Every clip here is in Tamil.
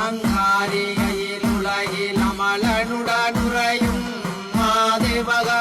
அங்காரிகையில் உலகில் அமலனுடனுரையும் மாதே மாதேவகா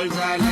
i love you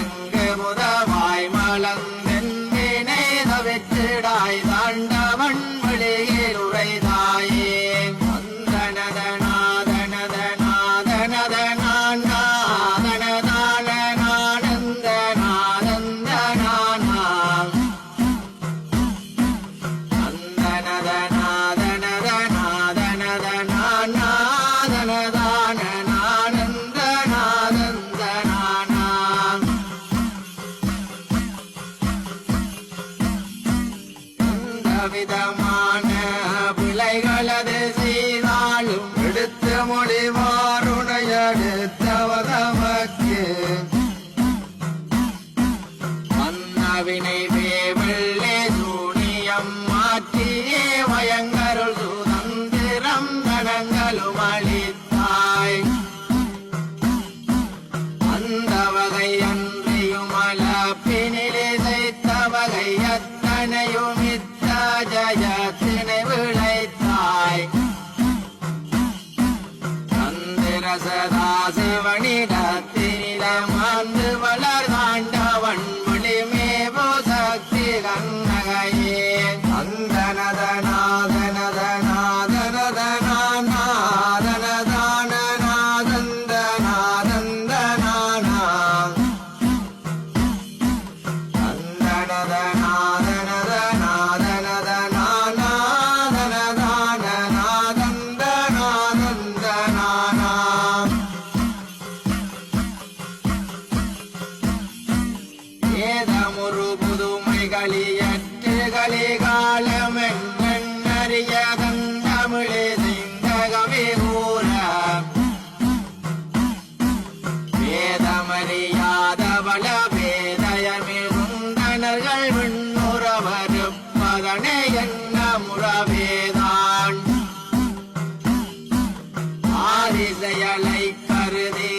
ஆதிசையலை கருதே